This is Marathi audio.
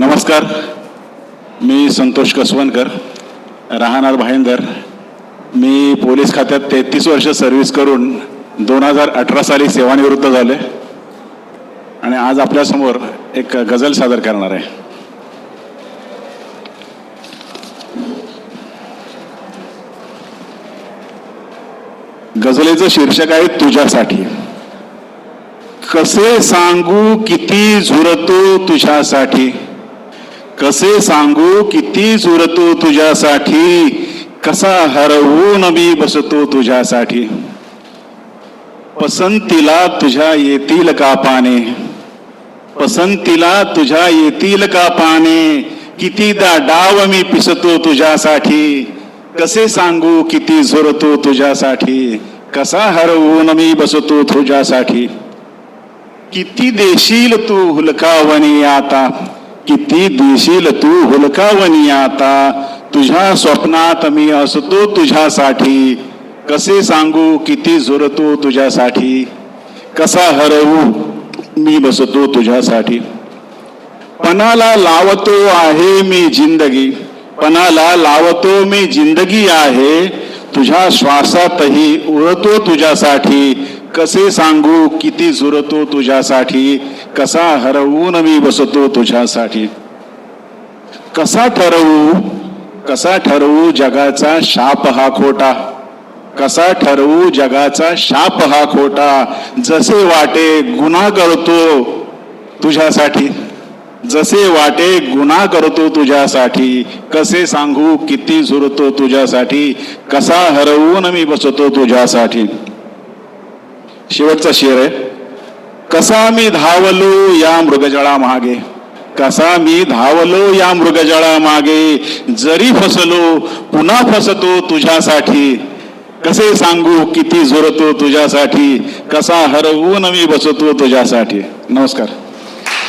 नमस्कार. मी संतोष कसवणकर राहणार भाईंदर. मी पोलीस खात्यात तेहतीस वर्ष सर्व्हिस करून दोन हजार अठरा साली सेवानिवृत्त झाले आणि आज आपल्यासमोर एक गझल सादर करणार आहे. गझलेचं शीर्षक आहे तुझ्यासाठी. कसे सांगू किती झुरतो तुझ्यासाठी? कसे सांगू किती झुरतो तुझ्यासाठी? कसा हरवून मी बसतो तुझ्यासाठी? पसंतीला तुझ्या येतील का पाने? पसंतीला तुझ्या येतील का पाने? कितीदा डाव मी पिसतो तुझ्यासाठी? कसे सांगू किती झुरतो तुझ्यासाठी? कसा हरवून मी बसतो तुझ्यासाठी? किती देशील तू हुलकावणी आता? किती देशील तू हुलकावणी आता? तुझ्या स्वप्नात मी असतो तुझ्यासाठी. कसे सांगू किती झुरतो तुझ्यासाठी? कसा हरवू मी बसतो तुझ्यासाठी. पणाला लावतो आहे मी जिंदगी. पणाला लावतो मी जिंदगी आहे. तुझ्या श्वासातही उळतो तुझ्यासाठी. कसे सांगू किती झुरतो तुझ्यासाठी? कसा हरवून मी बसतो तुझ्यासाठी? कसा ठरवू? कसा ठरवू जगाचा शाप हा खोटा? कसा ठरवू जगाचा शाप हा खोटा? जसे वाटे गुन्हा करतो तुझ्यासाठी जसे वाटे गुन्हा करतो तुझ्यासाठी कसे सांगू किती झुरतो तुझ्यासाठी कसा हरवून मी बसतो तुझ्यासाठी? शेवटचा शेर आहे. कसा मी धावलो या मृगजळा मागे? कसा मी धावलो या मृगजळा मागे? जरी फसलो पुन्हा फसतो तुझ्यासाठी. कसे सांगू किती झुरतो तुझ्यासाठी? कसा हरवून मी बसतो तुझ्यासाठी? नमस्कार.